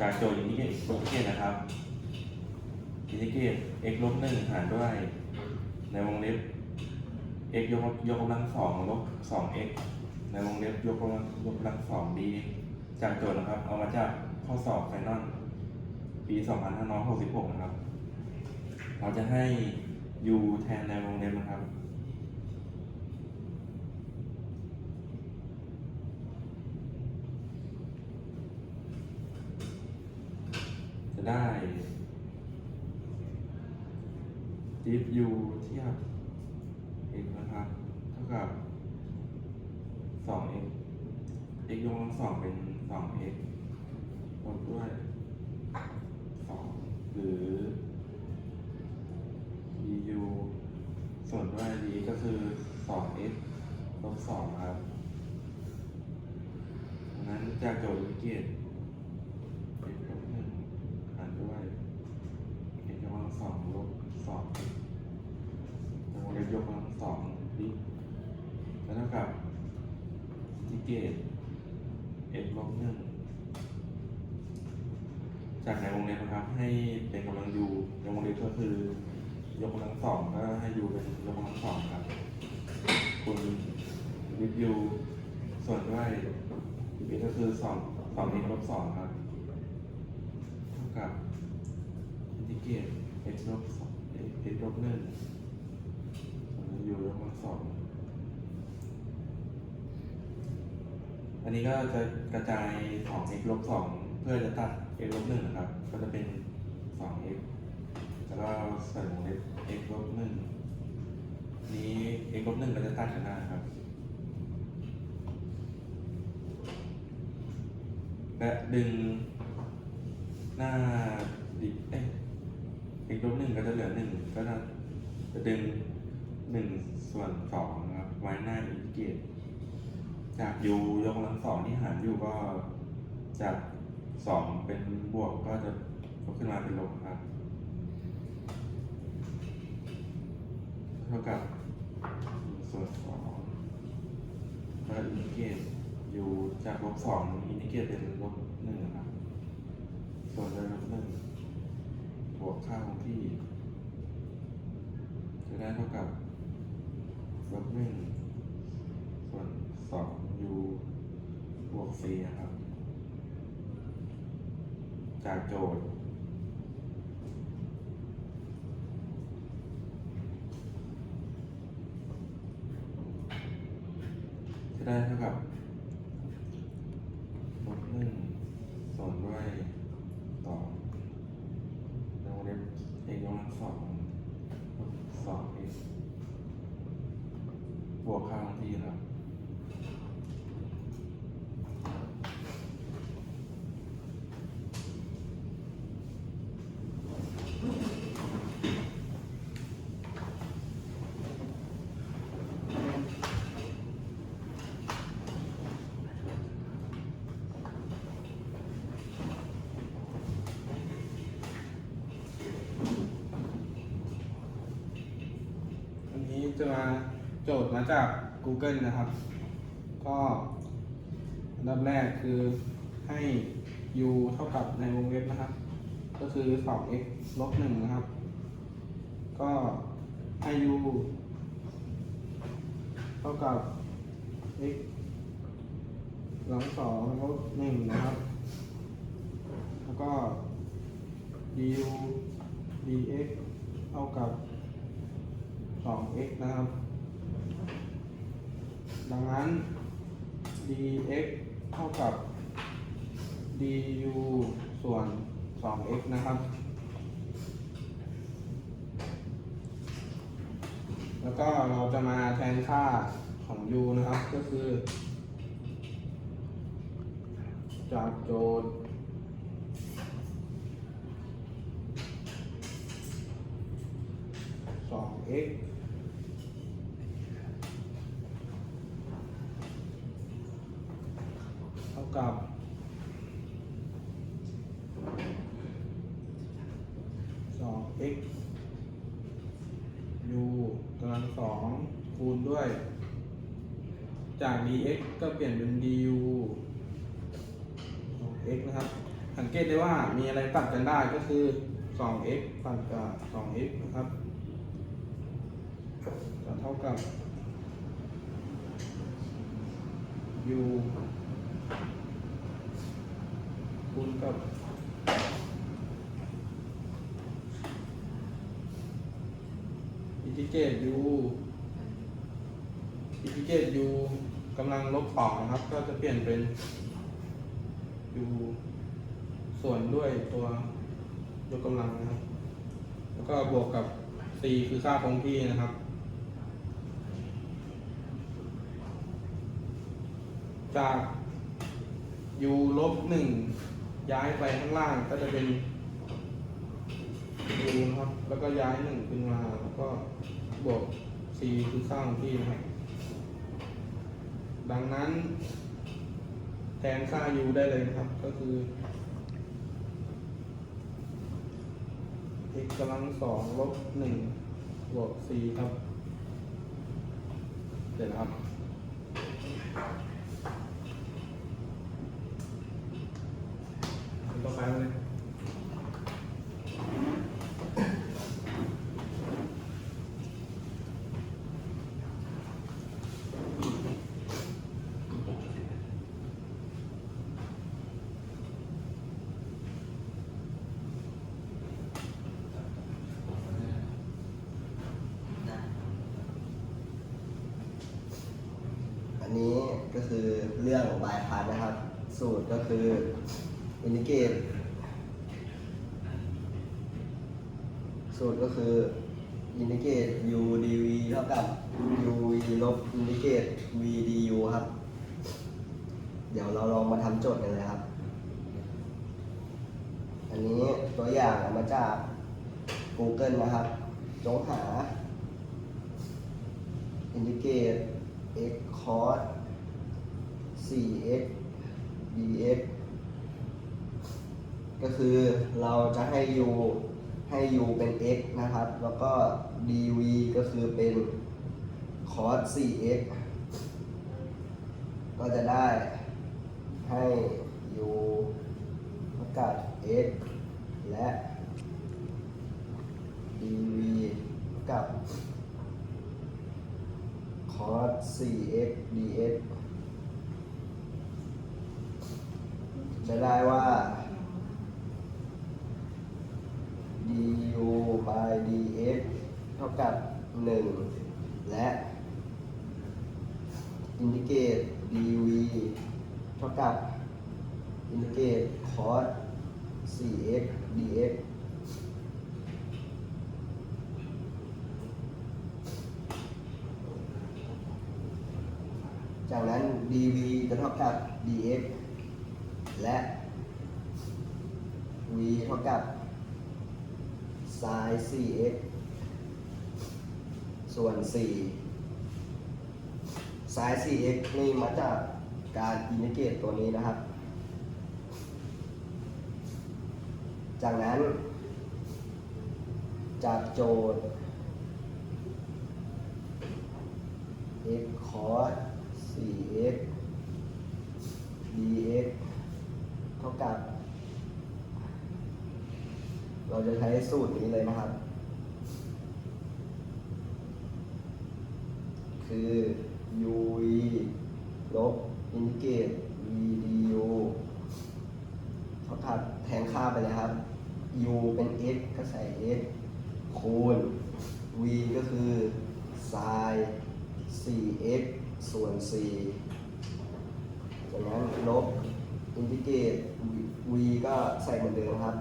จากโจทย์อินทิเกรตอินทิเกรตนะครับอินทิเกรต x ลบหนึ่งหารด้วย ในวงเล็บ x ยกยกกำลังสองลบสอง x ในวงเล็บยกกำลังยกกำลังสอง d จากโจทย์นะครับ เอามาจากข้อสอบไฟนอลปี 2566 นะครับ เราจะให้ u แทนในวงเล็บนะครับ จะ ได้ div u เทียบ x นะครับ เท่ากับ 2x x ยกกำลังสองเป็น 2x ลบด้วย 2 หรือ du ส่วนด้วย d ก็คือ 2x ลบ2ครับงนั้นจากโจทย์วิกฤต x ลบ1หารด้วย x ยกกำลังสองลบ2 x วงเล็บยกกำลังสองดิแล้วเท่ากับ เกต x ลบหนึ่งจากในวงเล็บนะครับ ให้เป็นกำลัง u ในวงเล็บก็คือยกกำลังสองก็ให้ u เป็นยกกำลังสองครับคูณวิด u ส่วนด้วยวิดก็คือสองสอง x ลบสองครับเท่ากับอินทิเกรต x ลบสอง x ลบหนึ่งยูยกกำลังสอง อันนี้ก็จะกระจายของ x ลบสองเพื่อจะตัด x ลบหนึ่งนะครับ ก็จะเป็นสอง x แล้วก็ใส่วงเล็บ x ลบหนึ่งนี้ x ลบหนึ่งก็จะตัดกันได้าครับ และดึงหน้าดิเอ้ย x ลบหนึ่งก็จะเหลือหนึ่งก็จะจะดึงหนึ่งส่วนสองนะครับไว้หน้าอินทิเกรต จาก u ยกกำลังสองที่หาร u ก็จากสองเป็นบวกก็จะยกขึ้นมาเป็นลบครับเท่ากับส่วนสองแล้วอินทิเกรต u จากลบสองอินทิเกตเป็นลบหนึ่งครับ ส่วนด้วยลบหนึ่งบวกค่าคงที่ จะได้เท่ากับ 6 4นครับ จากโจทย์ จะได้เท่ากับลบหนึ่งส่วนด้วยสองในวงเล็บ x กำลังสองลบสอง x บวกค่าขงที่ครับ จาจาก Google นะครับ ก็อันดับแรกคือให้ u เท่ากับในวงเล็บนะครับ ก็คือ 2x ลบ1นะครับ ก็ให้ u เท่ากับ x หลังสองลบหนึ่งนะครับ แล้วก็ du dx เท่ากับ 2x นะครับ ดังนั้น dx เท่ากับ du ส่วน 2x นะครับ แล้วก็เราจะมาแทนค่าของ u นะครับ ก็คือ จากโจทย์ 2x ท่ากับ 2x u กำลังสองคูณด้วย จาก dx ก็เปลี่ยนเป็น du 2x นะครับ สังเกตได้ว่ามีอะไรตัดกันได้ก็คือ 2x ตัดกับ 2x นะครับจะเท่ากับ u คูณกับอินทิเกรต u อินทิเกรต u กำลังลบสองนะครับ ก็จะเปลี่ยนเป็น u ส่วนด้วยตัวยกกำลังนะครับ แล้วก็บวกกับ c คือค่าคงที่นะครับจาก u ลบหนึ่ง ย้ายไปข้างล่างก็จะเป็น u นะครับ แล้วก็ย้ายหนึ่งขึ้นมา แล้วก็บวก c คือค่าของที่นะครับ ดังนั้น แทนค่า u ได้เลยนะครับ ก็คือ x กำลังสองลบหนึ่งบวก c ครับ เสร็จแล้วครับ ต่อไปเลย อันนี้ ก็คือเรื่องบายพาสนะครับ สูตรก็คืออินดิเกตสูตรก็คืออินดิเกต u dv เท่ากับ u v ลบอินดิเกต v du ครับ เดี๋ยวเราลองมาทำโจทย์กันเลยครับ อันนี้ตัวอย่างมาจาก Google นะครับจงหาอินดิเกต x cos 4x dx ก็คือเราจะให้ u ให้ u เป็น x นะครับ แล้วก็ dv ก็คือเป็น cos 4x ก็จะได้ให้ u เท่ากับ x และ dv เท่ากับ cos 4x dx จะได้ว่า du by dx เท่ากับ 1 และ อินทิเกรต dv เท่ากับ อินทิเกรต cos 4x dx จากนั้น dv จะเท่ากับ dx และ v เท่ากับ sin 4x ส่วน 4 sin 4x นี่มาจากการอินทิเกรตตัวนี้นะครับ จากนั้น จากโจทย์ x cos 4x dx ท่ากับ เราจะใช้สูตรนี้เลยนะครับ คือ uv ลบอินเกต v du เท่ากับแทนค่าไปเลยครับ u เป็น x ก็ใส่ x คูณ v ก็คือ sin 4x ส่วน4จากนั้นลบ อินทิเกต v ก็ใส่เหมือนเดิมครับ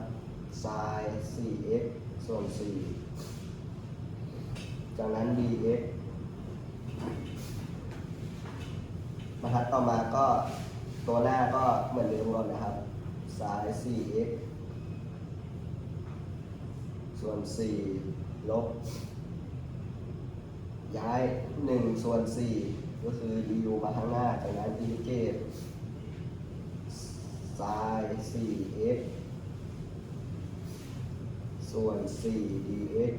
sin 4x ส่วน 4 จากนั้น dx บรรทัดต่อมาก็ตัวหน้าก็เหมือนเดิมก่อนนะครับ sin 4x ส่วน 4 ลบ ย้าย 1 ส่วน 4 ก็คือ du มาข้างหน้า จากนั้นอินทิเกต sin 4x ส่วน 4 dx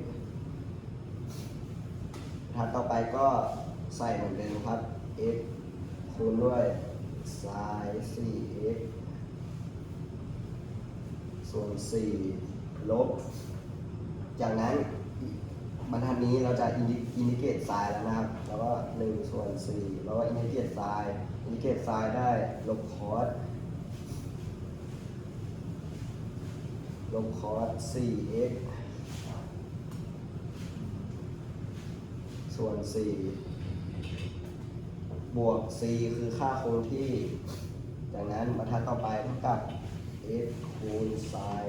ถัดต่อไปก็ใส่เหมือนเดิมครับ x คูณด้วย sin 4x ส่วนสี่ลบ จากนั้นบรรทัดนี้เราจะอินดิเกตไซน์แล้วนะครับ แล้วก็หนึ่งส่วนสี่แล้วก็อินดิเกตไซน์อินดิเกตไซน์ได้ลบคอส ลบคอส 4x ส่วน 4 บวก c คือค่าคงที่ จากนั้นบรรทัดต่อไปเท่ากับ x คูณ sin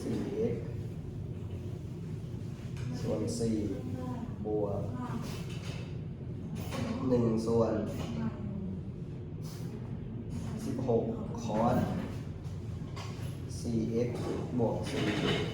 4x ส่วน 4 บวก 1 ส่วน 16 คอส 4x บวก4